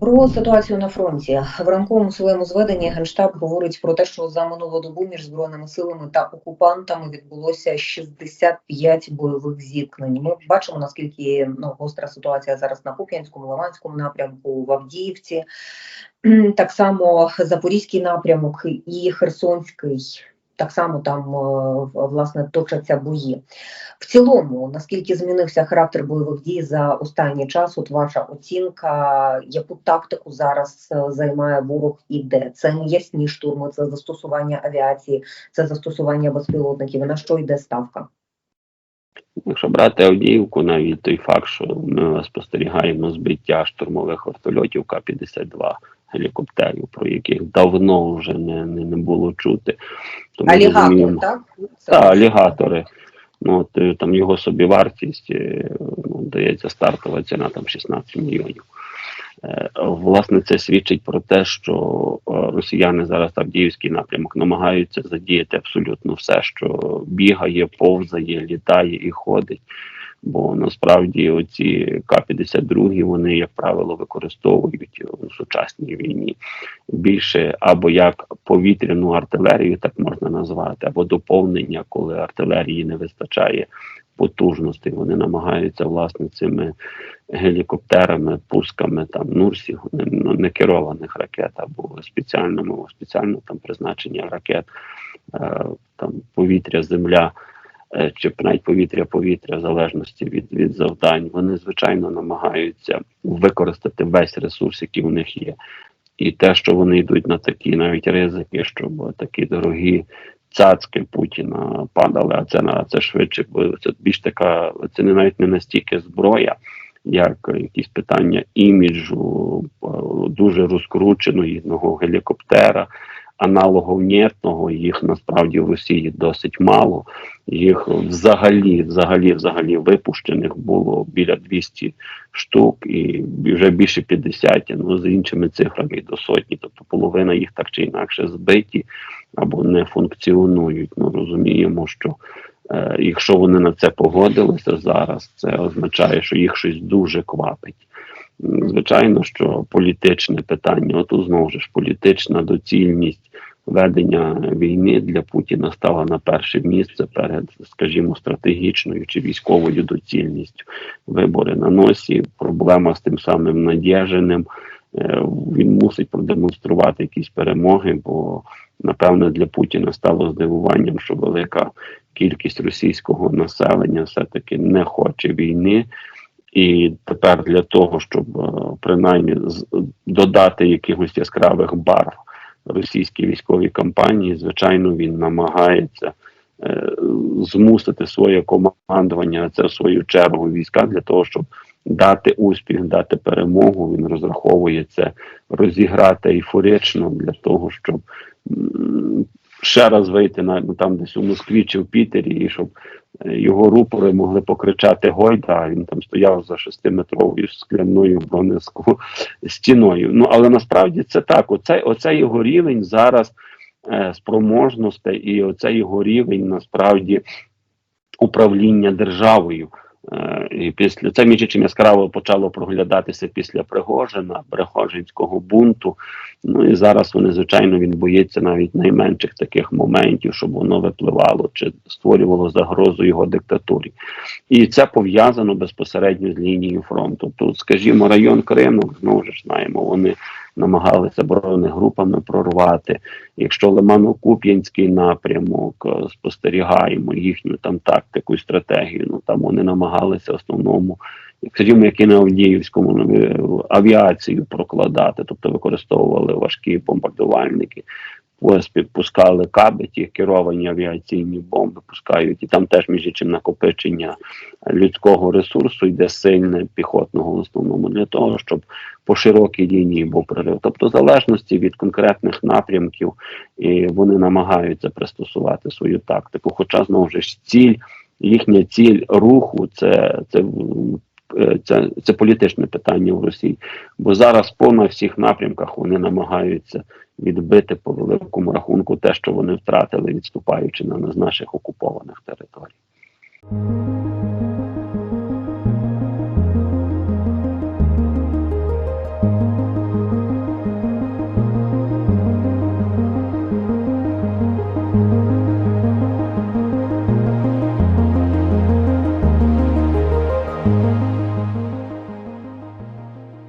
Про ситуацію на фронті в ранковому своєму зведенні генштаб говорить про те, що за минулу добу між збройними силами та окупантами відбулося 65 бойових зіткнень. Ми бачимо наскільки ну, гостра ситуація зараз на Куп'янському, Лиманському напрямку, в Авдіївці, так само Запорізький напрямок і Херсонський. Так само там е, власне точаться бої. В цілому, наскільки змінився характер бойових дій за останній час? От ваша оцінка, яку тактику зараз е, займає ворог і де? Це м'ясні штурми, це застосування авіації, це застосування безпілотників. На що йде ставка? Якщо брати Авдіївку, навіть той факт, що ми спостерігаємо збиття штурмових вертольотів К-52 гелікоптерів, про яких давно вже не не, не було чути. Тому Алігатор, так? Так, алігатори. Ну, от, е, там його собівартість, е, ну, дається стартова ціна там 16 мільйонів. Е, власне, це свідчить про те, що росіяни зараз Авдіївський напрямок намагаються задіяти абсолютно все, що бігає, повзає, літає і ходить. Бо насправді оці К-52 вони, як правило, використовують у сучасній війні більше або як повітряну артилерію, так можна назвати, або доповнення, коли артилерії не вистачає потужностей. Вони намагаються власне цими гелікоптерами, пусками там нурсів, ну, не керованих ракет або спеціальному спеціально там призначення ракет, е, там повітря, земля. Е, чи навіть повітря-повітря, в залежності від від завдань, вони звичайно намагаються використати весь ресурс, який у них є. І те, що вони йдуть на такі навіть ризики, щоб такі дорогі цацки Путіна падали, а це на це швидше, бо це більш така, це не навіть не настільки зброя, як якісь питання іміджу, е, дуже розкрученого гелікоптера аналогов нєтного, їх насправді в Росії досить мало. Їх взагалі, взагалі, взагалі випущених було біля 200 штук, і вже більше 50, ну з іншими цифрами до сотні. Тобто половина їх так чи інакше збиті або не функціонують. Ну розуміємо, що е, якщо вони на це погодилися зараз, це означає, що їх щось дуже квапить. Звичайно, що політичне питання, от знову ж політична доцільність ведення війни для Путіна стала на перше місце перед, скажімо, стратегічною чи військовою доцільністю. Вибори на носі, проблема з тим самим Надєжиним. Е, він мусить продемонструвати якісь перемоги, бо напевне для Путіна стало здивуванням, що велика кількість російського населення все-таки не хоче війни. І тепер для того, щоб е, принаймні додати якихось яскравих барв російській військовій кампанії, звичайно, він намагається е, змусити своє командування, це в свою чергу війська для того, щоб дати успіх, дати перемогу. Він розраховує це розіграти ейфорично для того, щоб ще раз вийти на ну, там десь у Москві чи в Пітері, і щоб е, його рупори могли покричати Гойда. Він там стояв за шестиметровою скляною бронеску стіною. Ну але насправді це так. Оцей, оцей його рівень зараз е, спроможностей, і оцей його рівень насправді управління державою. Е, і після це між яскраво почало проглядатися після Пригожина, Пригожинського бунту. Ну і зараз вони, звичайно, він боїться навіть найменших таких моментів, щоб воно випливало чи створювало загрозу його диктатурі. І це пов'язано безпосередньо з лінією фронту. Тут, скажімо, район Криму, знову ж знаємо, вони намагалися оборонними групами прорвати. Якщо Лимано-Куп'янський напрямок е, спостерігаємо їхню там тактику і стратегію, ну там вони намагалися в основному, скажімо, як і на Авдіївському е, авіацію прокладати, тобто використовували важкі бомбардувальники. Ось підпускали каби, ті керовані авіаційні бомби пускають, і там теж між іншим накопичення людського ресурсу йде сильне піхотного в основному для того, щоб по широкій лінії був прорив. Тобто, в залежності від конкретних напрямків, і вони намагаються пристосувати свою тактику. Хоча знову ж ціль, їхня ціль руху це це. Це це політичне питання в Росії, бо зараз по на всіх напрямках вони намагаються відбити по великому рахунку те, що вони втратили, відступаючи на з наших окупованих територій.